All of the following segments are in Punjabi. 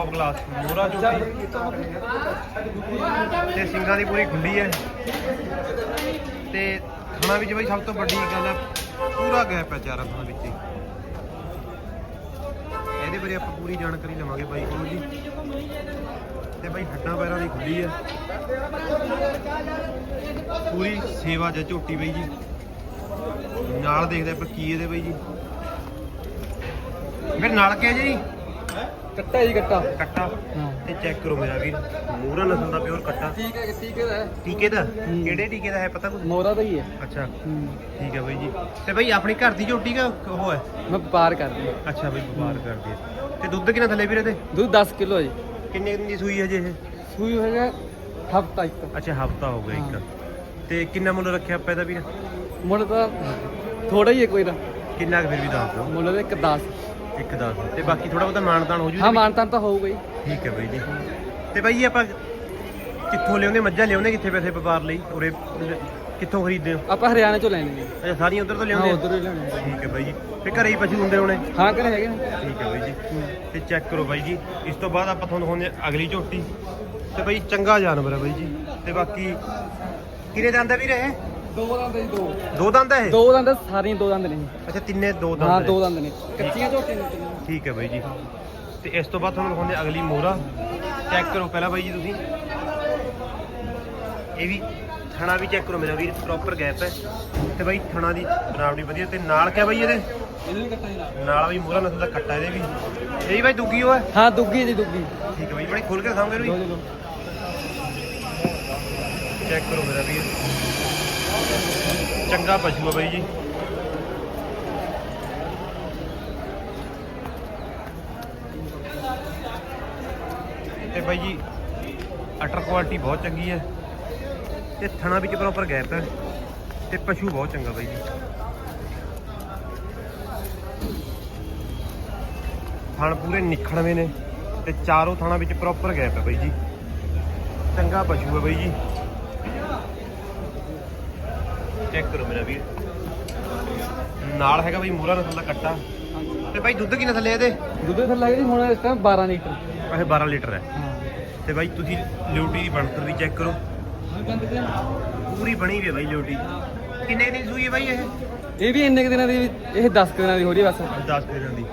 ਟੌਪ ਕਲਾਸ ਮੋਰਾ ਝੋਟੀ ਤੇ ਸਿੰਘਾਂ ਦੀ ਪੂਰੀ ਖੁੱਲੀ ਹੈ। ਤੇ ਖਾਣਾ ਵਿੱਚ ਬਈ ਸਭ ਤੋਂ ਵੱਡੀ ਗੱਲ ਹੈ, ਪੂਰਾ ਗੈਪ ਹੈ ਚਾਰਾਂ ਖਾਣਾ ਵਿੱਚ ਹੀ। ਇਹਦੇ ਬਾਰੇ ਆਪਾਂ ਪੂਰੀ ਜਾਣਕਾਰੀ ਲਵਾਂਗੇ ਬਾਈ ਕੋਲ ਜੀ। ਤੇ ਬਾਈ ਹੱਡਾਂ ਪੈਰਾਂ ਦੀ ਖੁੱਲੀ ਹੈ। ਪੂਰੀ ਸੇਵਾ ਜਾਂ ਝੋਟੀ ਬਈ ਜੀ। ਨਾਲ ਦੇਖਦੇ ਆਪਾਂ ਕੀ ਇਹਦੇ ਬਈ ਜੀ। ਫਿਰ ਨਾਲ ਕਿਹਾ ਜੀ? ਕੱਟਾ ਜੀ ਕੱਟਾ। ਕੱਟਾ। ਤੇ ਚੈੱਕ ਕਰੋ ਮੇਰਾ ਵੀਰ। ਮੂਰਾ ਨਸਲ ਦਾ ਪਿਓਰ ਕੱਟਾ। ਠੀਕ ਹੈ ਠੀਕ ਹੈ ਟੀਕੇ ਦਾ। ਕਿਹੜੇ ਟੀਕੇ ਦਾ ਹੈ ਪਤਾ ਕੁਝ ਮੋਰਾ ਦਾ ਹੀ ਹੈ। ਅੱਛਾ। ਠੀਕ ਹੈ ਬਾਈ ਜੀ। ਤੇ ਬਾਈ ਆਪਣੀ ਘਰ ਦੀ ਝੋਟੀ ਕਾ ਉਹ ਹੈ? ਮੈਂ ਵਪਾਰ ਕਰਦੀ ਹਾਂ। ਅੱਛਾ ਬਾਈ ਵਪਾਰ ਕਰਦੀ ਹੈ। ਤੇ ਦੁੱਧ ਕਿੰਨਾ ਥੱਲੇ ਵੀਰੇ ਤੇ? ਦੁੱਧ 10 ਕਿਲੋ ਹੈ ਜੀ। ਕਿੰਨੇ ਦਿਨ ਦੀ ਸੂਈ ਹੈ ਜੇ ਇਹ? ਸੂਈ ਹੋਏਗਾ ਹਫਤਾ ਇੱਕ ਅੱਛਾ ਹਫਤਾ ਹੋ ਗਿਆ ਇੱਕ ਤੇ ਕਿੰਨਾ ਮੁੱਲ ਰੱਖਿਆ ਆਪਾਂ ਇਹਦਾ ਵੀਰ? ਮੁੱਲ ਤਾਂ ਥੋੜਾ ਹੀ ਹੈ ਕੋਈ ਨਾ। ਕਿੰਨਾ ਫਿਰ ਵੀ ਦੱਸ ਦਿਓ। ਮੁੱਲ ਦਾ ਇੱਕ 10 ਇੱਕ ਦੱਸ ਤੇ ਬਾਕੀ ਥੋੜਾ ਬਹੁਤਾ ਮਾਨਤਾਨ ਹੋ ਜੂ ਹਾਂ ਮਾਨਤਾਨ ਤਾਂ ਹੋਊਗਾ ਹੀ। ਠੀਕ ਹੈ ਬਾਈ ਜੀ। ਤੇ ਬਾਈ ਜੀ ਆਪਾਂ ਕਿੱਥੋਂ ਲਿਆਉਂਦੇ ਮੱਝਾਂ ਲਿਆਉਂਦੇ ਕਿੱਥੇ ਪੈਸੇ ਵਪਾਰ ਲਈ? ਉਰੇ ਕਿੱਥੋਂ ਖਰੀਦਦੇ ਹੋ? ਆਪਾਂ ਹਰਿਆਣੇ ਚੋਂ ਲੈਣੇ ਅੱਛਾ ਸਾਰੀਆਂ ਉਧਰ ਤੋਂ ਹਾਂ ਲਿਆਉਂਦੇ ਉਧਰ ਹੀ ਲੈਣੇ। ਠੀਕ ਹੈ ਬਾਈ ਜੀ। ਤੇ ਘਰੇ ਹੀ ਪਸ਼ੂ ਹੁੰਦੇ ਹੋਣੇ? ਹਾਂ ਕਰ ਹੈਗੇ ਨੇ। ਠੀਕ ਹੈ ਬਾਈ ਜੀ। ਤੇ ਚੈੱਕ ਕਰੋ ਬਾਈ ਜੀ। ਇਸ ਤੋਂ ਬਾਅਦ ਆਪਾਂ ਤੁਹਾਨੂੰ ਦਿਖਾਉਂਦੇ ਹਾਂ ਅਗਲੀ ਝੋਟੀ। ਤੇ ਬਾਈ ਚੰਗਾ ਜਾਨਵਰ ਹੈ ਬਾਈ ਜੀ। ਤੇ ਬਾਕੀ ਕਿੰਨੇ ਦੰਦ ਹੈ ਵੀਰੇ ਇਹ? ਦੋ ਦੰਦ ਜੀ ਦੋ। ਦੋ ਦੰਦ ਹੈ ਇਹ? ਦੋ ਦੰਦ ਸਾਰੀਆਂ ਦੋ ਦੰਦ ਨੇ ਅੱਛਾ ਤਿੰਨੇ ਦੋ ਦੰਦ ਹਾਂ ਨੇ। ਦੋ ਦੰਦ ਨੇ। ਕੱਚੀਆਂ ਝੋਟੀਆਂ ਨੇ। ਤਿੰਨੇ। ਠੀਕ ਹੈ ਬਾਈ ਜੀ। ਤੇ ਇਸ ਤੋਂ ਬਾਅਦ ਤੁਹਾਨੂੰ ਦਿਖਾਉਂਦੇ ਹਾਂ ਅਗਲੀ ਮੋਹਰਾ। ਚੈੱਕ ਕਰੋ ਪਹਿਲਾਂ ਬਾਈ ਜੀ ਤੁਸੀਂ। ਇਹ ਵੀ ਥਣਾ ਵੀ ਚੈੱਕ ਕਰੋ ਮੇਰਾ ਵੀਰ ਪ੍ਰੋਪਰ ਗੈਪ ਹੈ। ਤੇ ਬਾਈ ਥਣਾ ਦੀ ਬਣਾਵਟੀ ਵਧੀਆ। ਤੇ ਨਾਲ ਕਿਆ ਬਾਈ ਇਹਦੇ? ਇਹਨੂੰ ਕੱਟਾ ਨਾਲ। ਨਾਲ ਵੀ ਮੋਹਰਾ ਨਸਲ ਦਾ ਕੱਟਾ ਇਹਦੇ ਵੀ। ਇਹ ਵੀ ਬਾਈ ਦੁੱਗੀ ਉਹ ਹੈ? ਦੁੱਗੀ ਜੀ ਦੁੱਗੀ। ਠੀਕ ਹੈ ਬਾਈ ਬੜੀ ਖੋਲ ਕੇ ਦਿਖਾਉਂਗੇ ਦੋ ਇਹਨੂੰ ਚੈੱਕ ਕਰੋ ਮੇਰਾ ਵੀਰ। ਚੰਗਾ ਪਸ਼ੂ ਆ ਬਾਈ ਜੀ। ਤੇ ਬਾਈ ਜੀ, ਅਟਰ ਕੁਆਲਿਟੀ ਬਹੁਤ ਚੰਗੀ ਹੈ। ਤੇ ਥਣਾ ਵਿੱਚ ਪ੍ਰੋਪਰ ਗੈਪ ਹੈ। ਤੇ ਪਸ਼ੂ ਬਹੁਤ ਚੰਗਾ ਬਾਈ ਜੀ। ਥਣ ਪੂਰੇ ਨਿਖੜਵੇਂ ਨੇ। ਤੇ ਚਾਰੋਂ ਥਾਣਾ ਵਿੱਚ ਪ੍ਰੋਪਰ ਗੈਪ ਹੈ ਬਾਈ ਜੀ। ਚੰਗਾ ਪਸ਼ੂ ਹੈ ਬਾਈ ਜੀ। ਚੈੱਕ ਕਰੋ ਮੇਰਾ ਵੀਰ। ਨਾਲ ਹੈਗਾ ਬਾਈ ਮੋਹਰਾ ਨਸਲ ਦਾ ਕੱਟਾ। ਤੇ ਬਾਈ ਦੁੱਧ ਕਿੰਨਾ ਥੱਲੇ ਇਹਦੇ? ਦੁੱਧ ਥੱਲੇ ਲੱਗੇ ਜੀ ਹੁਣ ਇਸ ਟਾਈਮ 12 ਲੀਟਰ। ਇਹ 12 ਲੀਟਰ ਹੈ। ਤੇ ਬਾਈ ਤੁਸੀਂ ਲਿਊਟੀ ਦੀ ਬਣਤਰ ਵੀ ਚੈੱਕ ਕਰੋ। ਪੂਰੀ ਬਣੀ ਹੋਈ ਹੈ ਬਾਈ ਲਿਊਟੀ ਕਿੰਨੇ ਦਿਨ ਸੂਈ ਹੈ ਬਾਈ ਇਹ? ਇਹ ਵੀ ਇੰਨੇ ਕੁ ਦਿਨਾਂ ਦੀ ਇਹ 10 ਕੁ ਦਿਨਾਂ ਦੀ ਹੋ ਰਹੀ ਹੈ ਬਸ। 10 ਦਿਨਾਂ ਦੀ।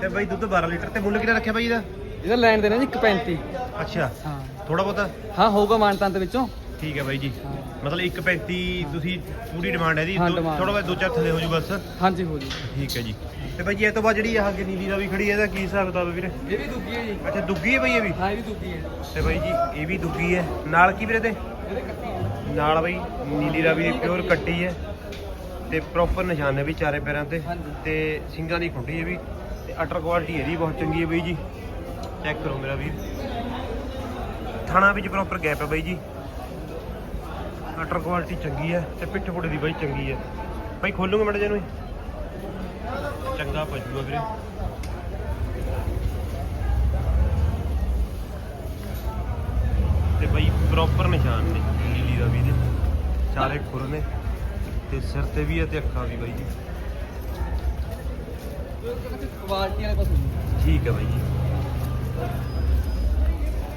ਤੇ ਬਾਈ ਦੁੱਧ 12 ਲੀਟਰ ਤੇ ਮੁੱਲ ਕਿੰਨਾ ਰੱਖਿਆ ਬਾਈ ਇਹਦਾ? ਇਹਦਾ ਲੈਣ ਦੇਣਾ ਜੀ 135 ਅੱਛਾ। ਹਾਂ। ਥੋੜਾ ਬਹੁਤਾ? ਹਾਂ ਹੋਊਗਾ ਮਾਨਤਾਨ ਦੇ ਵਿੱਚੋਂ। ਠੀਕ ਹੈ ਬਾਈ ਜੀ। ਮਤਲਬ 1.35 ਤੁਸੀਂ ਪੂਰੀ ਡਿਮਾਂਡ ਹੈ ਦੀ ਹਾਂ, demand। ਥੋੜਾ ਬਹੁਤ ਦੋ ਚਾਰ ਥੱਲੇ ਹੋ ਜੂ ਬਸ। ਹਾਂਜੀ ਹੋ ਜੀ। ਠੀਕ ਹੈ ਜੀ। ਤੇ ਬਾਈ ਜੀ ਇਹ ਤੋਂ ਬਾਅਦ ਜਿਹੜੀ ਆਹ ਨੀਲੀ ਦਾ ਵੀ ਖੜੀ ਹੈ ਇਹਦਾ ਕੀ ਹਿਸਾਬ ਕਿਤਾਬ ਹੈ ਵੀਰੇ? ਇਹ ਵੀ ਦੁੱਗੀ ਹੈ ਜੀ। ਅੱਛਾ ਦੁੱਗੀ ਹੈ ਬਾਈ ਇਹ ਵੀ? ਹਾਂ ਇਹ ਵੀ ਦੁੱਗੀ ਹੈ। ਤੇ ਬਾਈ ਜੀ ਇਹ ਵੀ ਦੁੱਗੀ ਹੈ। ਨਾਲ ਕੀ ਵੀਰੇ ਤੇ? ਇਹਦੇ ਕੱਟੀ ਹੈ। ਨਾਲ ਬਾਈ ਨੀਲੀ ਰਾਵੀ ਦੀ ਪਿਓਰ ਕੱਟੀ ਹੈ। ਤੇ ਪ੍ਰੋਪਰ ਨਿਸ਼ਾਨ ਹੈ ਵੀ ਚਾਰੇ ਪੈਰਾਂ ਤੇ। ਹਾਂਜੀ। ਤੇ ਸਿੰਗਾਂ ਦੀ ਖੁੰਡੀ ਹੈ ਵੀ। ਤੇ ਅਟਰ ਕੁਆਲਿਟੀ ਇਹਦੀ ਬਹੁਤ ਚੰਗੀ ਹੈ ਬਾਈ ਜੀ। ਚੈੱਕ ਕਰੋ ਮੇਰਾ ਵੀਰ। ਥਾਣਾ ਵਿੱਚ ਪ੍ਰੋਪਰ ਗੈਪ ਹੈ ਬਾਈ ਜੀ। ਅਟਰ ਕੁਆਲਿਟੀ ਚੰਗੀ ਹੈ ਤੇ ਪਿੱਠ ਪੁੜੇ ਦੀ ਬਾਈ ਚੰਗੀ ਹੈ ਬਾਈ ਖੋਲੂਗੇ ਮੜ ਜੇ ਨੂੰ ਚੰਗਾ ਹੈ ਵੀਰੇ। ਤੇ ਬਾਈ ਪ੍ਰੋਪਰ ਨਿਸ਼ਾਨ ਨੇ ਨੀਲੀ ਦਾ ਵੀ ਦੇ ਚਾਰੇ ਖੁਰ ਨੇ। ਤੇ ਸਿਰ ਤੇ ਵੀ ਹੈ ਤੇ ਅੱਖਾਂ ਵੀ ਬਾਈ। ਜੀ ਕੁਆਲਿਟੀ ਵਾਲੇ ਪਾਸੇ ਠੀਕ ਹੈ ਬਾਈ ਜੀ।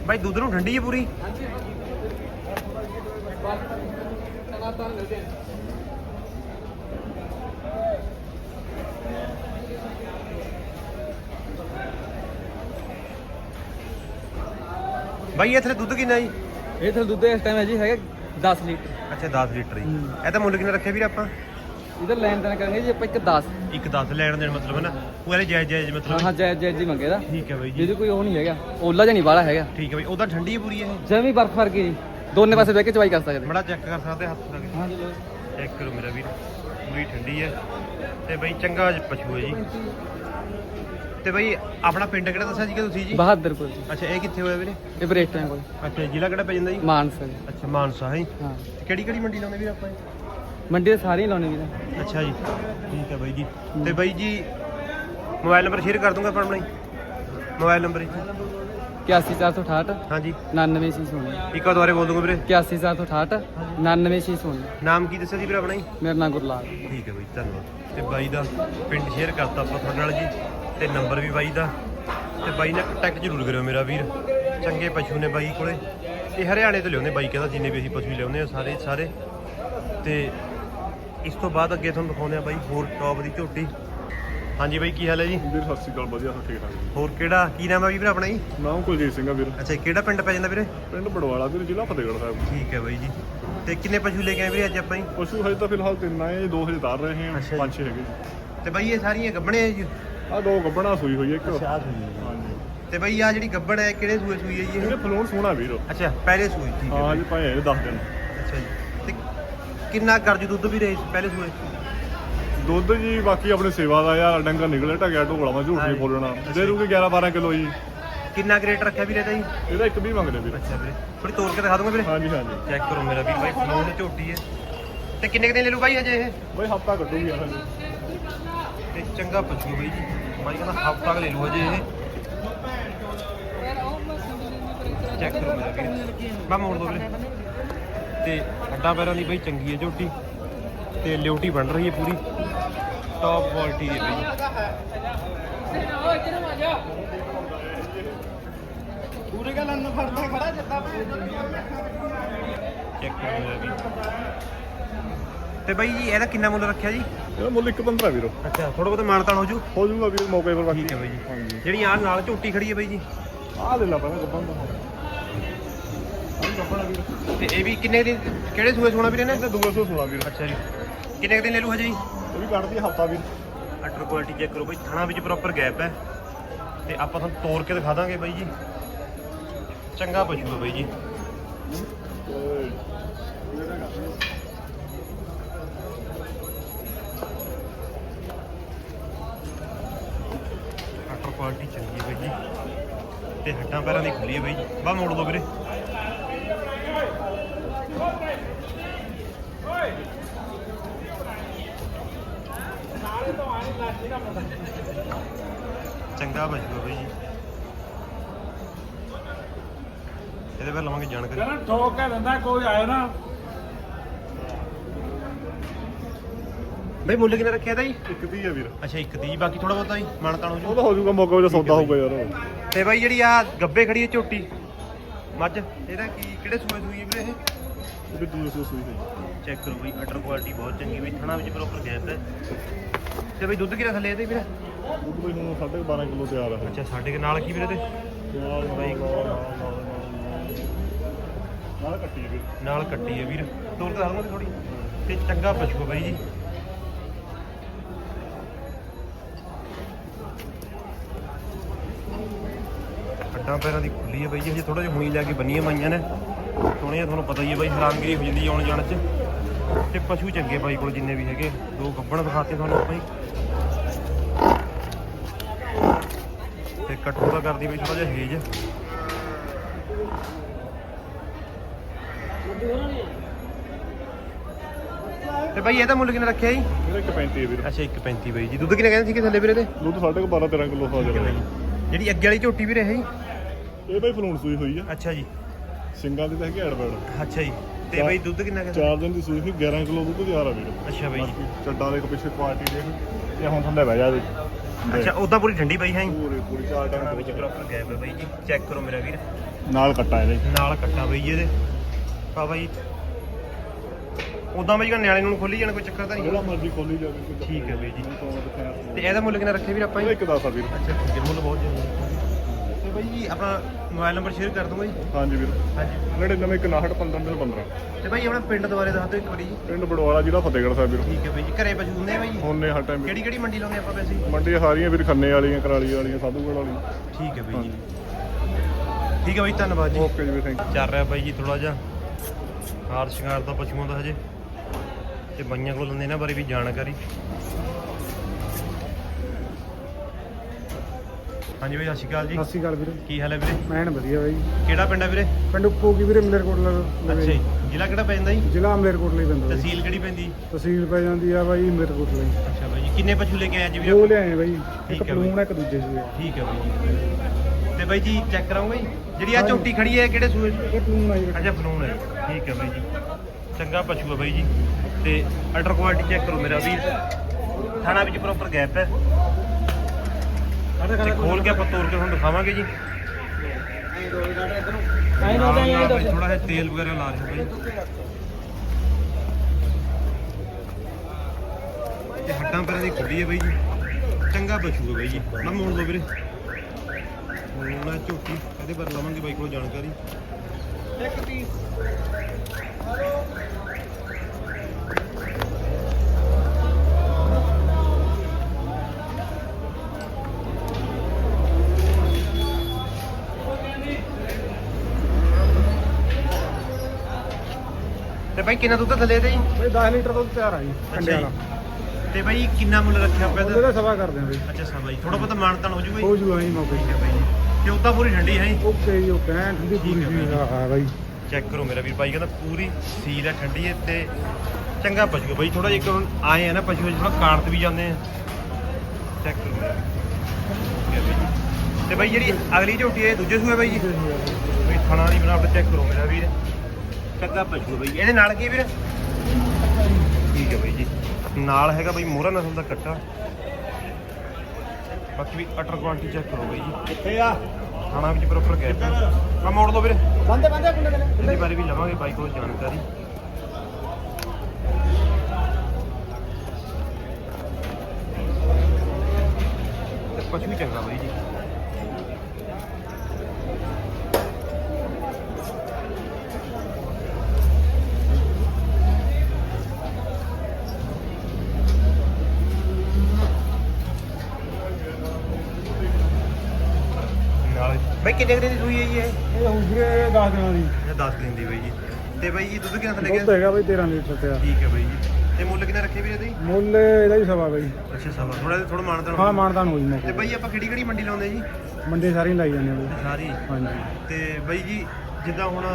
ਬਾਈ ਦੁੱਧ ਨੂੰ ਠੰਡੀ ਹੈ ਪੂਰੀ? ਹਾਂਜੀ। ਨੇ ਬਾਈ ਇੱਥੇ ਦੁੱਧ ਕਿੰਨਾ ਜੀ? ਇਹ ਤਾਂ ਦੁੱਧ ਇਸ ਟਾਈਮ ਹੈ ਜੀ ਹੈਗਾ 10 ਲੀਟਰ। ਅੱਛਾ 10 ਲੀਟਰ ਜੀ ਹੂੰ। ਇਹ ਤਾਂ ਮੁੱਲ ਕਿੰਨਾ ਰੱਖਿਆ ਵੀਰ ਆਪਾਂ? ਇਹਦਾ ਲੈਣ ਦੇਣ ਕਰਾਂਗੇ ਜੀ ਆਪਾਂ ਇੱਕ 10 ਇੱਕ 10 ਲੈਣ ਦੇਣ ਮਤਲਬ ਹੈ ਨਾ? ਪੂਰੇ ਜਾਇਜ਼ ਜਾਇਜ਼ ਹਾਂ। ਮਤਲਬ ਹਾਂ ਜੈ ਜੈ ਜੀ ਮੰਗੇਦਾ ਠੀਕ ਹੈ ਬਾਈ ਜੀ। ਜਿਹਦੇ ਕੋਈ ਉਹ ਨਹੀਂ ਹੈਗਾ। ਓਲਾ ਜਾਂ ਨਹੀਂ ਵਾਲਾ ਹੈਗਾ। ਠੀਕ ਹੈ ਬਾਈ ਉਹਦਾ ਠੰਡੀ ਹੈ ਪੂਰੀ ਇਹ? ਜਿਵੇਂ ਬਰਫ ਵਰਗੀ ਜੀ। ਦੋਨੇ ਪਾਸੇ ਬਹਿ ਕੇ ਚਵਾਈ ਕਰ ਸਕਦੇ। ਬੜਾ ਚੈੱਕ ਕਰ ਸਕਦੇ ਹੱਥ ਲਾ ਕੇ ਹਾਂ ਚੈੱਕ ਕਰੋ ਮੇਰਾ ਵੀਰ ਪੂਰੀ ਠੰਡੀ ਹੈ ਤੇ ਬਾਈ ਚੰਗਾ ਜਿਹਾ ਪਸ਼ੂ ਹੈ ਜੀ। ਤੇ ਬਾਈ ਆਪਣਾ ਪਿੰਡ ਕਿਹੜਾ ਦੱਸਿਆ ਸੀਗਾ ਤੁਸੀਂ ਜੀ? ਬਹਾਦਰਪੁਰ ਜੀ। ਅੱਛਾ ਇਹ ਕਿੱਥੇ ਹੋਇਆ ਵੀਰੇ? ਇਹ ਬਰੇਟਾਂ ਕੋਲ। ਅੱਛਾ ਜ਼ਿਲ੍ਹਾ ਕਿਹੜਾ ਪੈ ਜਾਂਦਾ ਜੀ? ਮਾਨਸਾ ਜੀ। ਅੱਛਾ ਮਾਨਸਾ ਹੈ ਹਾਂ। ਕਿਹੜੀ ਕਿਹੜੀ ਮੰਡੀ ਲਾਉਂਦੇ ਵੀਰ ਆਪਾਂ? ਮੰਡੀ ਦੇ ਸਾਰੀਆਂ ਲਾਉਣੇ ਵੀਰੇ। ਅੱਛਾ ਜੀ। ਠੀਕ ਹੈ ਬਾਈ ਜੀ। ਤੇ ਬਾਈ ਜੀ ਮੋਬਾਈਲ ਨੰਬਰ ਸ਼ੇਅਰ ਕਰ ਦੂੰਗਾ ਆਪਣਾ। ਮੋਬਾਈਲ ਨੰਬਰ ਜੀ। 81468 ਹਾਂਜੀ। 99660 ਇੱਕ ਵਾਰ ਦੁਬਾਰੇ ਬੋਲ ਦੂੰਗਾ ਵੀਰੇ। 81468 99660 ਨਾਮ ਕੀ ਦੱਸਿਆ ਸੀ ਵੀਰੇ ਆਪਣਾ ਹੀ ਮੇਰਾ ਨਾਮ ਗੁਰਲਾਲ। ਠੀਕ ਹੈ ਬਾਈ ਧੰਨਵਾਦ। ਤੇ ਬਾਈ ਦਾ ਪਿੰਡ ਸ਼ੇਅਰ ਕਰਤਾ ਆਪਾਂ ਤੁਹਾਡੇ ਨਾਲ ਜੀ। ਤੇ ਨੰਬਰ ਵੀ ਬਾਈ ਦਾ। ਤੇ ਬਾਈ ਨੇ ਟੈਕ ਜ਼ਰੂਰ ਕਰਿਓ ਮੇਰਾ ਵੀਰ। ਚੰਗੇ ਪਸ਼ੂ ਨੇ ਬਾਈ ਕੋਲੇ। ਇਹ ਹਰਿਆਣੇ ਤੋਂ ਲਿਆਉਂਦੇ ਬਾਈ ਕਹਿੰਦਾ ਜਿੰਨੇ ਵੀ ਅਸੀਂ ਪਸ਼ੂ ਲਿਆਉਂਦੇ ਆ ਸਾਰੇ ਸਾਰੇ। ਤੇ ਇਸ ਤੋਂ ਬਾਅਦ ਅੱਗੇ ਤੁਹਾਨੂੰ ਦਿਖਾਉਂਦੇ ਆ ਬਾਈ ਹੋਰ ਟੌਪ ਦੀ ਝੋਟੀ। ਹਾਂਜੀ ਬਾਈ ਕੀ ਹਾਲ ਹੈ ਜੀ? ਵੀਰ ਸਤਿ ਸ਼੍ਰੀ ਅਕਾਲ ਵਧੀਆ ਠਾਕ ਜੀ। ਹੋਰ ਕਿਹੜਾ ਕੀ ਨਾਮ ਹੈ ਵੀਰ ਆਪਣਾ ਜੀ? ਨਾਮ ਕੁਲਜੀਤ ਸਿੰਘ ਆ ਵੀਰ। ਅੱਛਾ ਕਿਹੜਾ ਪਿੰਡ ਪੈ ਜਾਂਦਾ ਵੀਰੇ? ਪਿੰਡ ਬੜਵਾਲਾ ਵੀਰ ਜ਼ਿਲ੍ਹਾ ਫਤਿਹਗੜ੍ਹ ਸਾਹਿਬ। ਠੀਕ ਹੈ ਬਾਈ ਜੀ। ਤੇ ਕਿੰਨੇ ਪਸ਼ੂ ਲੈ ਕੇ ਆਏ ਵੀਰੇ ਅੱਜ ਆਪਾਂ ਜੀ? ਪਸ਼ੂ ਹਜੇ ਤਾਂ ਫਿਲਹਾਲ ਤਿੰਨ ਆਏ ਦੋ ਹਜੇ ਤਾਰ ਰਹੇ ਹਾਂ ਅੱਛਾ ਜੀ। ਪੰਜ ਛੇ ਹੈਗੇ ਜੀ। ਤੇ ਬਾਈ ਇਹ ਸਾਰੀਆਂ ਗੱਬਣੇ ਆ ਜੀ? ਆ ਦੋ ਗੱਬਣਾ ਸੂਈ ਹੋਈ ਹੈ ਇੱਕ। ਅੱਛਾ ਹਾਂਜੀ। ਤੇ ਬਾਈ ਆ ਜਿਹੜੀ ਗੱਬੜ ਹੈ ਕਿਹੜੇ ਸੂਏ ਸੂਈ ਹੈ ਜੀ ਇਹ? ਫਲੋਨ ਸੋਹਣਾ ਵੀਰ। ਅੱਛਾ ਪਹਿਲੇ ਸੂਈ ਠੀਕ ਹੈ ਹਾਂ। ਜੀ ਇਹ 10 ਦਿਨ। ਅੱਛਾ ਜੀ। ਤੇ ਕਿੰਨਾ ਕਰਜ ਦੁੱਧ ਵੀ ਰਹੇ ਪਹਿਲੇ ਸੂਏ? ਦੁੱਧ ਜੀ ਬਾਕੀ ਆਪਣੇ ਸੇਵਾ ਦਾ ਯਾਰ ਡੰਗਰ ਨਿਕਲੇ ਢਗਿਆ ਢੋਲਾ ਮੈਂ ਝੂਠ ਨਹੀਂ। ਬੋਲਣਾ ਦੇ ਦੂਗੇ 11 12 ਕਿਲੋ ਜੀ। ਕਿੰਨਾ ਗ੍ਰੇਟ ਰੱਖਿਆ ਵੀਰੇ ਤਾਂ ਜੀ? ਇਹਦਾ ਇੱਕ ਵੀ ਮੰਗਦੇ ਵੀਰ। ਅੱਛਾ ਵੀਰੇ। ਥੋੜੀ ਤੋੜ ਕੇ ਦਿਖਾ ਦੂੰਗਾ ਵੀਰੇ। ਹਾਂਜੀ ਹਾਂਜੀ। ਚੈੱਕ ਕਰੋ ਮੇਰਾ ਵੀਰ ਬਾਈ ਫਲੋਨ ਝੋਟੀ ਹੈ। ਤੇ ਕਿੰਨੇ ਕੁ ਦਿਨ ਲੈ ਲੂ ਬਾਈ ਹਜੇ ਇਹ? ਬਈ ਹਫਤਾ ਕੱਢੂਗੀ ਯਾਰ ਤੇ ਚੰਗਾ ਪਸ਼ੂ ਬਾਈ ਜੀ। ਬਾਈ ਕਹਿੰਦਾ ਹਫਤਾ ਲੈ ਲੂ ਹਜੇ ਇਹ। ਚੈੱਕ ਕਰੋ ਮੇਰਾ ਵੀਰ ਮੈਂ ਮੋੜ ਦੋ ਵੀਰੇ। ਤੇ ਅੱਡਾ ਪੈਰਾਂ ਦੀ ਬਾਈ ਚੰਗੀ ਹੈ ਝੋਟੀ। ਤੇ ਲਿਉਟੀ ਬਣ ਰਹੀ ਹੈ ਪੂਰੀ। ਟੌਪ ਕੁਆਲਿਟੀ ਦੀ ਹੈ ਬਾਈ ਪੂਰੇ ਗੱਲ ਅੰਨ ਫੜਦਾ ਖੜਾ ਜਿੱਦਾਂ ਚੈੱਕ ਕਰੋ ਮੇਰਾ ਵੀਰ ਤੇ ਬਾਈ ਜੀ ਇਹਦਾ ਕਿੰਨਾ ਮੁੱਲ ਰੱਖਿਆ ਜੀ? ਇਹਦਾ ਮੁੱਲ ਇੱਕ 15 ਵੀਰ। ਅੱਛਾ ਥੋੜਾ ਬਹੁਤ ਮਾਨਤਾਨ ਹੋ ਜੂ? ਹੋ ਜਾਊਗਾ ਵੀਰ ਮੌਕੇ ਪਰ ਬਾਕੀ। ਠੀਕ ਹੈ ਬਾਈ ਜੀ। ਜਿਹੜੀ ਆ ਨਾਲ ਝੋਟੀ ਖੜੀ ਹੈ ਬਾਈ ਜੀ। ਆਹ ਲੈ ਲਾ ਪਹਿਲਾਂ ਗੱਬਣ ਦਾ ਤੇ ਇਹ ਵੀ ਕਿੰਨੇ ਦਿਨ ਕਿਹੜੇ ਸੂਏ ਸੋਣਾ ਵੀਰੇ ਨੇ ਇਹਦਾ 216 ਵੀਰ। ਅੱਛਾ ਜੀ। ਕਿੰਨੇ ਕੁ ਦਿਨ ਲੈ ਲੂ ਹਜੇ ਜੀ? ਇਹ ਵੀ ਕੱਢਦੀ ਹਫਤਾ ਵੀਰ। ਅਟਰ ਕੁਆਲਿਟੀ ਚੈੱਕ ਕਰੋ ਬਾਈ ਥਣਾ ਵਿੱਚ ਪ੍ਰੋਪਰ ਗੈਪ ਹੈ। ਤੇ ਆਪਾਂ ਤੁਹਾਨੂੰ ਤੋੜ ਕੇ ਦਿਖਾ ਦਾਂਗੇ ਬਾਈ ਜੀ। ਚੰਗਾ ਪਸ਼ੂ ਹੈ ਬਾਈ ਜੀ। ਅਟਰ ਕੁਆਲਿਟੀ ਚੰਗੀ ਹੈ ਬਾਈ ਜੀ। ਤੇ ਹੱਡਾਂ ਪੈਰਾਂ ਦੀ ਖੁੱਲੀ ਹੈ ਬਾਈ ਬਾ ਮੋੜ ਦੋ ਵੀਰੇ। ਚੰਗਾ ਹੈ ਬਾਈ ਜੀ। ਇਹਦੇ ਬਾਰੇ ਲਵਾਂਗੇ ਜਾਣਕਾਰੀ। ਕਹਿੰਦਾ ਠੋਕ ਕੇ ਦਿੰਦਾ ਕੋਈ ਆਏ ਨਾ। ਬਈ ਮੁੱਲ ਕਿੰਨਾ ਰੱਖਿਆ ਤਾ ਜੀ? ਇੱਕ ਦੀ ਹੈ ਵੀਰ। ਅੱਛਾ ਇੱਕ ਦੀ ਬਾਕੀ ਥੋੜਾ ਬਹੁਤਾ ਜੀ ਮਾਨਤਾਨ ਹੋ ਉਹ ਜੂ ਤਾਂ ਹੋ ਜਾਊਗਾ ਮੌਕੇ ਤੇ ਸੌਦਾ ਹੋਊਗਾ ਯਾਰ। ਤੇ ਬਾਈ ਜਿਹੜੀ ਆ ਗੱਬੇ ਖੜੀ ਹੈ ਝੋਟੀ ਮੱਝ? ਇਹਦਾ ਕੀ ਕਿਹੜੇ ਸੂਏ ਸੂਈ ਹੈ ਵੀਰੇ ਇਹ? ਵੀ ਦੂਰ ਸੋ ਸੂਈ ਹੋਈ ਚੈੱਕ ਕਰੋ ਬਈ ਅਟਰ ਕੁਆਲਿਟੀ ਬਹੁਤ ਚੰਗੀ ਵੀ ਥਣਾ ਵਿੱਚ ਪ੍ਰੋਪਰ ਗੈਪ ਹੈ। ਤੇ ਬਈ ਦੁੱਧ ਕਿੰਨਾ ਥੱਲੇ ਇਹਦੇ ਵੀਰੇ? ਉਹ ਵੀ ਹੁਣ 12.5 ਕਿਲੋ ਤਿਆਰ ਹੈ ਅੱਛਾ ਸਾਡੇ ਨਾਲ ਕੀ ਵੀਰੇ ਤੇ? ਨਾਲ ਬਾਈ। ਨਾਲ ਕੱਟੀ ਵੀਰ। ਨਾਲ ਕੱਟੀ ਹੈ ਵੀਰ। ਤੋਰ ਕੇ ਹਰਮੋਂ ਥੋੜੀ ਤੇ ਚੰਗਾ ਪਸ਼ੂ ਹੈ ਬਾਈ ਜੀ। ਹੱਡਾਂ ਪੈਰਾਂ ਦੀ ਖੁੱਲੀ ਹੈ ਬਾਈ ਜੀ ਹਜੇ ਥੋੜਾ ਜਿਹਾ ਹੁਣੀ ਲੈ ਕੇ ਬੰਨੀਆਂ ਮਾਈਆਂ ਨੇ। ਸੋਹਣੀਆਂ ਤੁਹਾਨੂੰ ਪਤਾ ਹੀ ਹੈ ਬਾਈ ਹੈਰਾਨਗਰੀ ਹੋ ਜਾਂਦੀ ਹੈ ਆਉਣ ਜਾਣ 'ਚ। ਤੇ ਪਸ਼ੂ ਚੰਗੇ ਬਾਈ ਕੋਲ ਜਿੰਨੇ ਵੀ ਹੈਗੇ ਦੋ ਗੱਬਣ ਦਿਖਾਤੇ ਤੁਹਾਨੂੰ ਹੀ। ਤੇ ਕਟੂ ਦਾ ਕਰਦੀ ਬਈ ਥੋੜਾ ਜਿਹਾ ਹੇਜ। ਤੇ ਬਾਈ ਇਹਦਾ ਮੁੱਲ ਕਿੰਨਾ ਰੱਖਿਆ ਜੀ? ਇਹਦਾ ਇੱਕ 35 ਹੈ ਵੀਰ। ਅੱਛਾ 1.35 ਬਾਈ ਜੀ। ਦੁੱਧ ਕਿੰਨਾ ਕਹਿੰਦੇ ਸੀ ਕਿ ਥੱਲੇ ਵੀਰੇ ਤੇ ਦੁੱਧ 12.5 13 ਕਿਲੋ ਹੋ ਹੈ ਜਾਣਾ ਬਾਈ ਜੀ। ਜਿਹੜੀ ਅੱਗੇ ਵਾਲੀ ਝੋਟੀ ਵੀ ਰਹੇ ਜੀ? ਇਹ ਬਾਈ ਫਲੂਣ ਸੂਈ ਹੋਈ ਆ। ਅੱਛਾ ਜੀ। ਸਿੰਗਾਂ ਦੀ ਤਾਂ ਹੈਗੀ ਐਡਵੈਡ ਅੱਛਾ ਜੀ। ਤੇ ਬਾਈ ਦੁੱਧ ਕਿੰਨਾ ਕਹਿੰਦੇ ਚਾਰ ਦਿਨ ਦੀ ਸੂਈ ਸੀ 11 ਕਿਲੋ ਦੁੱਧ ਤਿਆਰ ਆ ਵੀਰ। ਅੱਛਾ ਬਾਈ। ਚੱਡਾ ਦੇ ਪਿੱਛੇ ਕੁਆਲਿਟੀ ਦੇਖ। ਇਹ ਹੁਣ ਥੱਲੇ ਬਹਿ ਜਾ ਇਹਦੇ ਅੱਛਾ ਉਦਾਂ ਪੂਰੀ ਠੰਡੀ ਬਾਈ ਹੈ ਜੀ। ਪੂਰੀ ਪੂਰੀ ਚਾਰ ਟਾਈਮ ਵਿੱਚ ਪ੍ਰੋਪਰ ਗੈਪ ਹੈ ਬਾਈ ਜੀ। ਚੈੱਕ ਕਰੋ ਮੇਰਾ ਵੀਰ। ਨਾਲ ਕੱਟਾ ਇਹਦੇ ਨਾਲ ਕੱਟਾ ਬਈ ਇਹਦੇ। ਪਾ ਬਾਈ। ਉਦਾਂ ਬਈ ਨਿਆਣੇ ਨੂੰ ਖੋਲੀ ਜਾਣਾ ਕੋਈ ਚੱਕਰ ਤਾਂ ਨਹੀਂ ਜਿਹੜਾ ਮਰਜ਼ੀ ਖੋਲੀ ਜਾਵੇ ਠੀਕ ਹੈ ਬਈ ਜੀ। ਤੋਂ ਇਹਦਾ ਮੁੱਲ ਕਿੰਨਾ ਰੱਖਿਆ ਵੀਰ ਆਪਾਂ ਇਹ ਜੀ ਇੱਕ ਦਸ ਆ ਵੀਰ। ਅੱਛਾ ਠੀਕ ਹੈ ਮੁੱਲ ਬਹੁਤ ਜ਼ਿਆਦਾ ਬਾਈ ਜੀ ਆਪਣਾ ਮੋਬਾਈਲ ਨੰਬਰ ਸ਼ੇਅਰ ਕਰ ਦੂੰਗਾ ਜੀ? ਹਾਂਜੀ ਵੀਰ। ਹਾਂਜੀ। 99 61 15 ਦਿਨ 15 ਤੇ ਬਾਈ ਆਪਣਾ ਪਿੰਡ ਦੁਆਰੇ ਦੱਸ ਦਿਓ ਇੱਕ ਵਾਰੀ ਜੀ। ਪਿੰਡ ਬੜਵਾਲਾ ਜ਼ਿਲ੍ਹਾ ਫਤਿਹਗੜ੍ਹ ਸਾਹਿਬ ਵੀਰ। ਠੀਕ ਹੈ ਬਾਈ ਜੀ ਘਰੇ ਪਸ਼ੂ ਹੁੰਦੇ ਆ ਬਾਈ ਜੀ? ਹੁਣ ਨੇ ਹਰ ਟਾਈਮ ਕਿਹੜੀ ਕਿਹੜੀ ਮੰਡੀ ਲਾਉਂਦੇ ਆਪਾਂ ਵੈਸੇ? ਜੀ? ਮੰਡੀ ਸਾਰੀਆਂ ਵੀਰ ਖੰਨੇ ਵਾਲੀਆਂ ਕਰਾਲੀ ਵਾਲੀਆਂ ਸਾਧੂਗੜ ਵਾਲੀਆਂ। ਠੀਕ ਹੈ ਬਾਈ ਜੀ। ਠੀਕ ਹੈ ਬਾਈ ਧੰਨਵਾਦ ਜੀ। ਓਕੇ ਜੀ ਵੀਰ ਥੈਂਕ ਚੱਲ ਰਿਹਾ ਬਾਈ ਜੀ ਥੋੜਾ ਜਿਹਾ। ਹਾਰ ਸ਼ਿੰਗਾਰ ਦਾ ਪਸ਼ੂਆਂ ਦਾ ਹਜੇ। ਤੇ ਬਾਈਆਂ ਕੋਲ ਲੈਂਦੇ ਇਹਨਾਂ ਬਾਰੇ ਵੀ ਜਾਣਕਾਰੀ। ਹਾਂਜੀ ਬਾਈ ਸਤਿ ਸ਼੍ਰੀ ਅਕਾਲ ਜੀ। ਸਤਿ ਸ਼੍ਰੀ ਅਕਾਲ ਵੀਰੇ। ਕੀ ਹਾਲ ਹੈ ਵੀਰੇ? ਮੈਨ ਵਧੀਆ ਬਾਈ। ਕਿਹੜਾ ਪਿੰਡ ਹੈ ਵੀਰੇ? ਪਿੰਡ ਉੱਪੋ ਕੀ ਵੀਰੇ ਮਲੇਰਕੋਟਲਾ ਅੱਛਾ ਜੀ। ਜ਼ਿਲ੍ਹਾ ਕਿਹੜਾ ਪੈ ਜਾਂਦਾ ਜੀ? ਜ਼ਿਲ੍ਹਾ ਮਲੇਰਕੋਟਲਾ ਹੀ ਪੈਂਦਾ ਬਾਈ। ਤਹਿਸੀਲ ਕਿਹੜੀ ਪੈਂਦੀ? ਤਹਿਸੀਲ ਪੈ ਜਾਂਦੀ ਆ ਬਾਈ ਮਲੇਰਕੋਟਲਾ ਹੀ। ਅੱਛਾ ਬਾਈ ਜੀ ਕਿੰਨੇ ਪਸ਼ੂ ਲੈ ਕੇ ਆਏ ਅੱਜ ਵੀ ਦੋ? ਲਿਆਏ ਬਾਈ। ਠੀਕ ਇੱਕ ਹੈ ਬਾਈ। ਪਲੂਣ ਇੱਕ ਦੂਜੇ ਸੀ ਠੀਕ ਹੈ ਬਾਈ ਜੀ। ਤੇ ਬਾਈ ਜੀ ਚੈੱਕ ਕਰਾਉਂਗੇ ਜੀ? ਜਿਹੜੀ ਆ। ਝੋਟੀ ਖੜੀ ਹੈ ਕਿਹੜੇ ਸੂਏ? ਇਹ ਪਲੂਣ ਆਈ ਅੱਛਾ ਫਲੂਣ ਹੈ। ਠੀਕ ਹੈ ਬਾਈ ਜੀ। ਚੰਗਾ ਪਸ਼ੂ ਹੈ ਬਾਈ ਜੀ। ਤੇ ਅਟਰ ਕੁਆਲਿਟੀ ਚੈੱਕ ਕਰੋ ਮੇਰਾ ਵੀਰ। ਥਾਣਾ ਵਿੱਚ ਪ੍ਰੋਪਰ ਗੈਪ ਹੈ। ਤੇ ਖੋਲ ਕੇ ਆਪਾਂ ਤੋੜ ਕੇ ਤੁਹਾਨੂੰ ਦਿਖਾਵਾਂਗੇ ਜੀ। ਥੋੜਾ ਜਿਹਾ ਤੇਲ ਵਗੈਰਾ ਲਾ ਰਿਹਾ ਬਾਈ। ਤੇ ਹੱਡਾਂ ਪੈਰਾਂ ਦੀ ਖੁੱਲੀ ਹੈ ਬਾਈ ਜੀ। ਚੰਗਾ ਬਚੂਗਾ ਬਾਈ ਜੀ। ਮੈਂ ਮੋੜ ਦੋ ਵੀਰੇ। ਮੋੜਨਾ ਝੋਟੀ। ਇਹਦੇ ਬਾਰੇ ਲਵਾਂਗੇ ਬਾਈ ਕੋਲ ਜਾਣਕਾਰੀ। ਇੱਕ ਪੀਸ ਤੇ ਬਾਈ ਕਿੰਨਾ ਦੁੱਧ ਥੱਲੇ ਤੇ? ਜੀ ਬਈ 10 ਲੀਟਰ ਦੁੱਧ ਤਿਆਰ ਆ ਜੀ ਕੰਡੇ ਜੀ। ਵਾਲਾ। ਤੇ ਬਾਈ ਕਿੰਨਾ ਮੁੱਲ ਰੱਖਿਆ ਆਪਾਂ ਉਹਦੇ ਦਾ ਸਵਾ ਕਰਦੇ ਆ ਬਈ। ਅੱਛਾ ਸਾ ਬਾਈ ਥੋੜਾ ਬਹੁਤਾ ਮਾਨਤਾਨ ਹੋ ਜੂਗਾ ਹੋ ਜੀ ਜੂਗਾ ਜੀ ਮੌਕੇ ਠੀਕ ਹੈ ਬਾਈ ਜੀ। ਤੇ ਉਦਾਂ ਪੂਰੀ ਠੰਡੀ ਹੈ ਜੀ? ਓਕੇ ਜੀ ਓਕੇ। ਐਨ ਠੰਡੀ ਪੂਰੀ ਹੈ ਸੀ ਹਾਂ ਬਾਈ। ਚੈੱਕ ਕਰੋ ਮੇਰਾ ਵੀਰ ਭਾਈ ਕਹਿੰਦਾ ਪੂਰੀ ਸੀਲ ਹੈ ਠੰਡੀ ਹੈ ਤੇ ਚੰਗਾ ਪਸ਼ੂ ਹੈ ਬਾਈ। ਥੋੜਾ ਜਿਹਾ ਹੁਣ ਆਏ ਆ ਨਾ ਪਸ਼ੂ ਥੋੜਾ ਕਾੜਤ ਵੀ ਜਾਂਦੇ ਆ। ਚੈੱਕ ਕਰੋ ਮੇਰਾ ਜੀ। ਤੇ ਬਾਈ ਜਿਹੜੀ ਅਗਲੀ ਝੋਟੀ ਹੈ ਇਹ ਦੂਜੇ ਸੂਏ ਬਾਈ ਜੀ? ਬਈ ਥਣਾ ਦੀ ਬਣਾਵਟ ਚੈੱਕ ਕਰੋ ਮੇਰਾ ਵੀਰ। ਚੰਗਾ ਪਸ਼ੂ ਬਾਈ। ਇਹਦੇ ਨਾਲ ਕੀ ਵੀਰ? ਠੀਕ ਹੈ ਬਾਈ ਜੀ। ਨਾਲ ਹੈਗਾ ਬਾਈ ਮੋਹਰਾ ਨਸਲ ਦਾ ਕੱਟਾ। ਬਾਕੀ ਵੀ ਅਟਰ ਕੁਆਲਿਟੀ ਚੈੱਕ ਕਰੋ ਬਾਈ ਜੀ। ਕਿੱਥੇ ਆ। ਖਾਣਾ ਵਿੱਚ ਪ੍ਰੋਪਰ ਗੈਪ ਹੈ ਮੈਂ ਮੋੜ ਦੋ ਵੀਰੇ। ਬੰਦੇ ਬੰਦੇ ਕੁੰਡੇ ਦੇ ਇਹਦੇ ਬਾਰੇ ਵੀ ਲਵਾਂਗੇ ਬਾਈ ਕੋਲ ਜਾਣਕਾਰੀ। ਵੀ ਚੰਗਾ ਬਾਈ ਜੀ ਨਾਲ ਬਾਈ ਕਿੰਨੇ ਕੁ ਦਿਨ ਦੀ ਸੂਈ ਹੈ ਜੀ ਇਹ? ਇਹ ਹੋ ਵੀਰੇ 10 ਦਿਨਾਂ ਦੀ। ਇਹ 10 ਦਿਨ ਦੀ ਬਾਈ ਜੀ। ਤੇ ਬਾਈ ਜੀ ਦੁੱਧ ਕਿੰਨਾ ਥੱਲੇ ਦੁੱਧ ਹੈਗਾ ਬਈ 13 ਲੀਟਰ ਤਿਆਰ ਠੀਕ ਹੈ ਬਾਈ ਜੀ। ਤੇ ਮੁੱਲ ਕਿੰਨਾ ਰੱਖੇ ਵੀਰੇ ਤੁਸੀਂ? ਮੁੱਲ ਇਹਦਾ ਹੀ ਸਵਾ ਬਈ। ਅੱਛਾ ਸਵਾ। ਥੋੜਾ ਥੋੜਾ ਮਾਨਦਾਨ ਹਾਂ ਮਾਨਦਾਨ ਹੋਈ ਤੇ ਮੌਕੇ ਬਾਈ ਆਪਾਂ ਕਿਹੜੀ ਕਿਹੜੀ ਮੰਡੀ ਲਾਉਂਦੇ ਜੀ? ਮੰਡੇ ਸਾਰੀ ਲਾਈ ਜਾਂਦੇ ਆ ਬਈ। ਸਾਰੀ? ਹਾਂਜੀ। ਤੇ ਬਾਈ ਜੀ ਜਿੱਦਾਂ ਹੁਣ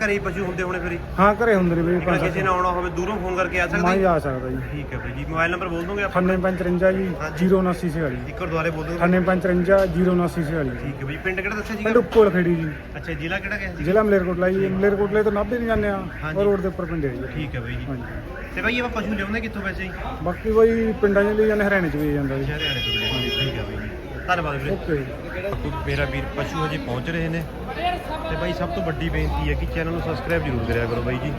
ਘਰੇ ਹੀ ਪਸ਼ੂ ਹੁੰਦੇ ਹੋਣੇ ਫਿਰ ਹੀ। ਹਾਂ ਘਰੇ ਹੁੰਦੇ ਨੇ ਜੇਕਰ ਕਿਸੇ ਨੇ ਆਉਣਾ ਹੋਵੇ ਦੂਰੋਂ ਫੋਨ ਕਰਕੇ ਆ ਮੈਂ ਸਕਦੇ ਹੀ ਆ ਸਕਦਾ ਜੀ। ਠੀਕ ਹੈ ਬਾਈ ਜੀ ਮੋਬਾਈਲ ਨੰਬਰ ਬੋਲ ਦੋਗੇ ਆਪਾਂ? 9853 ਜੀ ਹਾਂਜੀ। 079 ਵਾਲੀ ਇੱਕ ਵਾਰ ਦੁਬਾਰੇ ਬੋਲ ਦੋਗੇ? 9853 079 ਵਾਲੀ ਠੀਕ ਹੈ ਬਾਈ ਪਿੰਡ ਕਿਹੜਾ ਦੱਸਿਆ ਪਿੰਡ ਸੀਗਾ ਉੱਪਰ ਖੇੜੀ ਜੀ। ਅੱਛਾ ਜ਼ਿਲ੍ਹਾ ਕਿਹੜਾ ਗਿਆ ਸੀ ਜ਼ਿਲ੍ਹਾ ਮਲੇਰਕੋਟਲਾ ਜੀ ਮਲੇਰਕੋਟਲੇ ਤੋਂ ਨਾਭੇ ਨਹੀਂ ਜਾਂਦੇ ਆ ਹਾਂਜੀ। ਉਹ ਰੋਡ ਦੇ ਉੱਪਰ ਪਿੰਡ ਹੈ ਜੀ। ਠੀਕ ਹੈ ਬਾਈ ਜੀ। ਹਾਂਜੀ। ਤੇ ਬਾਈ ਆਪਾਂ ਪਸ਼ੂ ਲਿਆਉਂਦੇ ਕਿੱਥੋਂ ਵੈਸੇ? ਜੀ ਬਾਕੀ ਬਈ ਪਿੰਡਾਂ 'ਚ ਲਈ ਜਾਂਦੇ ਹਰਿਆਣੇ 'ਚ ਵੀ ਜਾਂਦਾ ਜੀ। ਹਰਿਆਣੇ ਤੋਂ ਲਿਆਉਂਦੇ ਠੀਕ ਹੈ ਬਾਈ ਜੀ। ਧੰਨਵਾਦ ਵੀਰੇ। ਓਕੇ ਜੀ। ਮੇਰਾ ਵੀਰ ਪਸ਼ੂ ਹਜੇ ਪਹੁੰਚ ਰਹੇ ਨੇ। ਤੇ ਬਾਈ ਸਭ ਤੋਂ ਵੱਡੀ ਬੇਨਤੀ ਹੈ ਕਿ ਚੈਨਲ ਨੂੰ ਸਬਸਕ੍ਰਾਈਬ ਜ਼ਰੂਰ ਕਰਿਆ ਕਰੋ ਬਾਈ ਜੀ।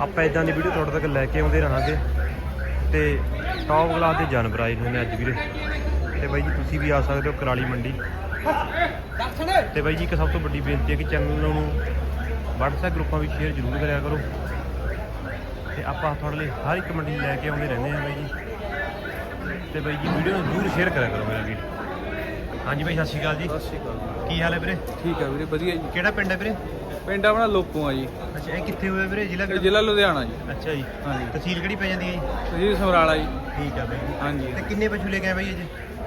ਆਪਾਂ ਇਦਾਂ ਦੀ ਵੀਡੀਓ ਤੁਹਾਡੇ ਤੱਕ ਲੈ ਕੇ ਆਉਂਦੇ ਰਹਾਂਗੇ। ਤੇ ਟੌਪ ਕਲਾਸ ਦੇ ਜਾਨਵਰ ਆਏ ਹੋਏ ਨੇ ਅੱਜ ਵੀਰੇ। ਤੇ ਬਾਈ ਜੀ, ਤੁਸੀਂ ਵੀ ਆ ਸਕਦੇ ਹੋ ਕਰਾਲੀ ਮੰਡੀ। ਤੇ ਬਾਈ ਜੀ, ਇੱਕ ਸਭ ਤੋਂ ਵੱਡੀ ਬੇਨਤੀ ਹੈ ਕਿ ਚੈਨਲ ਨੂੰ WhatsApp ਗਰੁੱਪਾਂ ਵਿੱਚ ਸ਼ੇਅਰ ਜ਼ਰੂਰ ਕਰਿਆ ਕਰੋ। ਤੇ ਆਪਾਂ ਤੁਹਾਡੇ ਲਈ ਹਰ ਇੱਕ ਮੰਡੀ ਲੈ ਕੇ ਆਉਂਦੇ ਰਹਿੰਦੇ ਹਾਂ ਬਾਈ ਜੀ। ਤੇ ਬਾਈ ਜੀ ਵੀਡੀਓ ਨੂੰ ਜ਼ਰੂਰ ਸ਼ੇਅਰ ਕਰਿਆ ਕਰੋ ਮੇਰਾ ਵੀਡੀਓ ਹਾਂਜੀ ਬਾਈ ਸਤਿ ਸ਼੍ਰੀ ਅਕਾਲ ਜੀ। ਸਤਿ ਸ਼੍ਰੀ ਅਕਾਲ। ਕੀ ਹਾਲ ਹੈ ਵੀਰੇ? ਠੀਕ ਹੈ ਵੀਰੇ ਵਧੀਆ ਜੀ। ਕਿਹੜਾ ਪਿੰਡ ਹੈ ਵੀਰੇ? ਪਿੰਡ ਆਪਣਾ ਲੋਕੋ ਆ ਜੀ। ਅੱਛਾ ਇਹ ਕਿੱਥੇ ਹੋਇਆ ਵੀਰੇ? ਜ਼ਿਲ੍ਹਾ ਕਿਹੜਾ? ਜ਼ਿਲ੍ਹਾ ਲੁਧਿਆਣਾ ਜੀ। ਅੱਛਾ ਜੀ। ਹਾਂਜੀ। ਤਹਿਸੀਲ ਕਿਹੜੀ ਪੈ ਜਾਂਦੀ ਹੈ ਜੀ? ਤਹਿਸੀਲ ਸਮਰਾਲਾ ਜੀ। ਠੀਕ ਆ ਬਾਈ। ਹਾਂਜੀ। ਤੇ ਕਿੰਨੇ ਪਸ਼ੂ ਲੈ ਕੇ ਆਏ ਬਾਈ ਅੱਜ?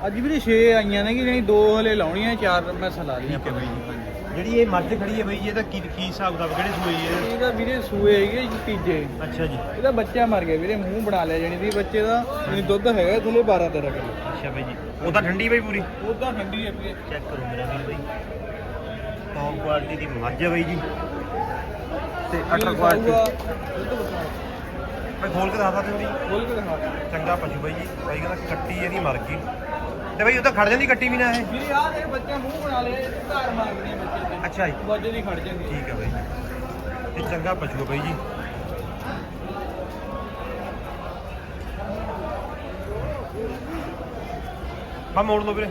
ਅੱਜ ਵੀਰੇ 6 ਆਈਆਂ ਨੇ ਕਿ ਜਿਹੜੀ ਦੋ ਹਲੇ ਲਾਉਣੀਆਂ ਚਾਰ ਮੈਂ ਸਲਾ ਲਈਆਂ ਠੀਕ ਹੈ ਬਾਈ ਜੀ। ਜਿਹੜੀ ਇਹ ਮੱਝ ਖੜੀ ਹੈ ਬਾਈ ਜੀ ਇਹਦਾ ਕੀ ਕੀ ਹਿਸਾਬ ਦਾ ਕਿਹੜੇ ਸੂਏ ਇਹ? ਇਹਦਾ ਵੀਰੇ ਸੂਏ ਹੈਗੇ ਜੀ ਤੀਜੇ। ਅੱਛਾ ਜੀ। ਇਹਦਾ ਬੱਚਾ ਮਰ ਗਿਆ ਵੀਰੇ ਮੂੰਹ ਬਣਾ ਲਿਆ ਜਾਣੀ ਦੀ ਬੱਚੇ ਦਾ ਦੁੱਧ ਹੈਗਾ ਥੱਲੇ 12 13 ਕਿਲੋ। ਅੱਛਾ ਬਾਈ ਜੀ। ਉਹ ਤਾਂ ਠੰਡੀ ਬਾਈ ਪੂਰੀ। ਉਹਦਾ ਠੰਡੀ ਹੈ ਵੀਰੇ ਚੈੱਕ ਕਰੋ ਮੇਰਾ ਵੀਰ ਬਾਈ। ਟੌਪ ਕੁਆਲਿਟੀ ਦੀ ਮੱਝ ਹੈ ਬਾਈ ਜੀ। ਤੇ ਅਟਰ ਕੁਆਲਿਟੀ ਮੈਂ ਖੋਲ ਕੇ ਦਿਖਾ ਦਿੰਦੀ ਖੋਲ ਕੇ ਦਿਖਾ ਚੰਗਾ ਪਸ਼ੂ ਬਾਈ ਜੀ। ਬਾਈ ਕਹਿੰਦਾ ਕੱਟੀ ਇਹਦੀ ਮਰ ਗਈ। ਤੇ ਬਾਈ ਉਹ ਤਾਂ ਖੜ ਜਾਂਦੀ ਕੱਟੀ ਵੀ ਨਾ ਇਹ। ਵੀਰੇ ਆਹ ਦੇ ਬੱਚਾ ਮੂੰਹ ਬਣਾ ਇਹ ਧਾਰ ਮਾਰਦੀ ਬੱਚੇ ਅੱਛਾ ਜੀ। ਬੱਚੇ ਦੀ ਖੜ ਜਾਂਦੀ। ਠੀਕ ਹੈ ਬਾਈ ਜੀ। ਇਹ ਚੰਗਾ ਪਸ਼ੂ ਹੈ ਬਾਈ ਜੀ। ਬਾ ਮੋੜ ਲਓ ਵੀਰੇ।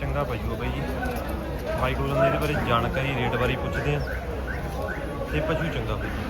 ਚੰਗਾ ਪਸ਼ੂ ਬਾਈ ਜੀ। ਬਾਈ ਕੋਲ ਇਹਦੇ ਬਾਰੇ ਜਾਣਕਾਰੀ, ਰੇਟ ਬਾਰੇ ਪੁੱਛਦੇ ਆ। ਤੇ ਪਸ਼ੂ ਚੰਗਾ ਬਾਈ ਜੀ।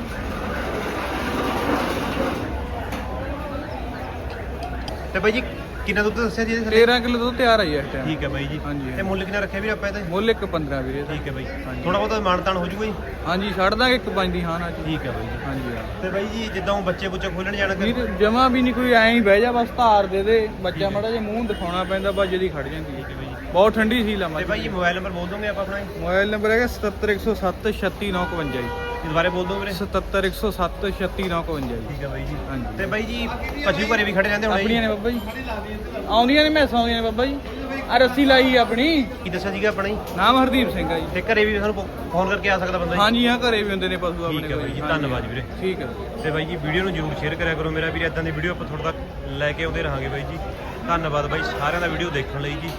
ਤੇ ਬਾਈ ਜੀ ਕਿੰਨਾ ਦੁੱਧ ਦੱਸਿਆ ਜੀ ਇਹਦੇ ਥੱਲੇ? 13 ਕਿਲੋ ਦੁੱਧ ਤਿਆਰ ਆਈ ਹੈ ਇਸ ਟਾਈਮ ਠੀਕ ਹੈ ਬਾਈ ਜੀ। ਹਾਂਜੀ। ਤੇ ਮੁੱਲ ਕਿੰਨਾ ਰੱਖਿਆ ਵੀਰੇ ਆਪਾਂ ਇਹਦਾ? ਮੁੱਲ ਇੱਕ 15 ਵੀਰੇ ਦਾ। ਠੀਕ ਹੈ ਬਾਈ। ਥੋੜਾ ਬਹੁਤਾ ਮਾਨਤਾਨ ਹੋ ਜੂਗਾ ਜੀ ਹਾਂਜੀ ਛੱਡ ਦਾਂਗੇ ਇੱਕ ਪੰਜ ਦੀ ਹਾਂ ਨਾ ਜੀ। ਠੀਕ ਹੈ ਬਾਈ ਜੀ। ਹਾਂਜੀ ਹਾਂ। ਤੇ ਬਾਈ ਜੀ ਜਿੱਦਾਂ ਉਹ ਬੱਚੇ ਬੁੱਚੇ ਖੋਲਣ ਜਾਣਾ ਕਰ ਵੀਰ ਜਮਾ ਵੀ ਨਹੀਂ ਕੋਈ ਐਂ ਹੀ ਬਹਿ ਜਾ ਬਸ ਧਾਰ ਦੇ ਦੇ। ਬੱਚਾ ਮੜਾ ਜੇ ਮੂੰਹ ਦਿਖਾਉਣਾ ਪੈਂਦਾ ਬਸ ਜਦੀ ਖੜ ਜਾਂਦੀ ਠੀਕ ਹੈ ਹੈ ਬਾਈ ਜੀ। ਬਹੁਤ ਠੰਡੀ ਸੀ ਲਾ ਤੇ ਬਾਈ ਜੀ ਮੋਬਾਈਲ ਨੰਬਰ ਬੋਲ ਦੋਗੇ ਆਪਾਂ ਆਪਣਾ ਜੀ? ਮੋਬਾਈਲ ਨੰਬਰ ਹੈਗਾ 77107 36952 ਜੀ। ਇਸ ਬਾਰੇ ਬੋਲ ਦੋ ਵੀਰੇ। 77 107 36 951 ਜੀ। ਠੀਕ ਹੈ ਬਾਈ ਜੀ। ਹਾਂਜੀ। ਤੇ ਬਾਈ ਜੀ ਪਸ਼ੂ ਘਰੇ ਵੀ ਖੜੇ ਰਹਿੰਦੇ ਹੋਣੇ ਆਪਣੀਆਂ ਨੇ ਬਾਬਾ ਜੀ। ਆਉਂਦੀਆਂ ਨੇ ਮੈਸਾਂ ਆਉਂਦੀਆਂ ਨੇ ਬਾਬਾ ਜੀ। ਆ ਰੱਸੀ ਲਾਈ ਆ ਆਪਣੀ। ਕੀ ਦੱਸਿਆ ਸੀਗਾ ਆਪਣਾ ਜੀ? ਨਾਮ ਹਰਦੀਪ ਸਿੰਘ ਆ ਜੀ। ਤੇ ਘਰੇ ਵੀ ਸਾਨੂੰ ਫੋਨ ਕਰਕੇ ਆ ਸਕਦਾ ਬੰਦਾ ਜੀ? ਹਾਂਜੀ ਹਾਂ ਘਰੇ ਵੀ ਹੁੰਦੇ ਨੇ ਪਸ਼ੂ ਆਪਣੇ ਠੀਕ ਹੈ ਬਾਈ ਜੀ ਹਾਂਜੀ। ਧੰਨਵਾਦ ਵੀਰੇ। ਠੀਕ ਹੈ। ਤੇ ਬਾਈ ਜੀ ਵੀਡੀਓ ਨੂੰ ਜਰੂਰ ਸ਼ੇਅਰ ਕਰਿਆ ਕਰੋ। ਮੇਰਾ ਵੀਰੇ ਇਦਾਂ ਦੀ ਵੀਡੀਓ ਆਪਾਂ ਤੁਹਾਡੇ ਤੱਕ ਲੈ ਕੇ ਆਉਂਦੇ ਰਹਾਂਗੇ ਬਾਈ ਜੀ। ਧੰਨਵਾਦ ਬਾਈ ਸਾਰਿਆਂ ਦਾ ਵੀਡੀਓ ਦੇਖਣ ਲਈ ਜੀ।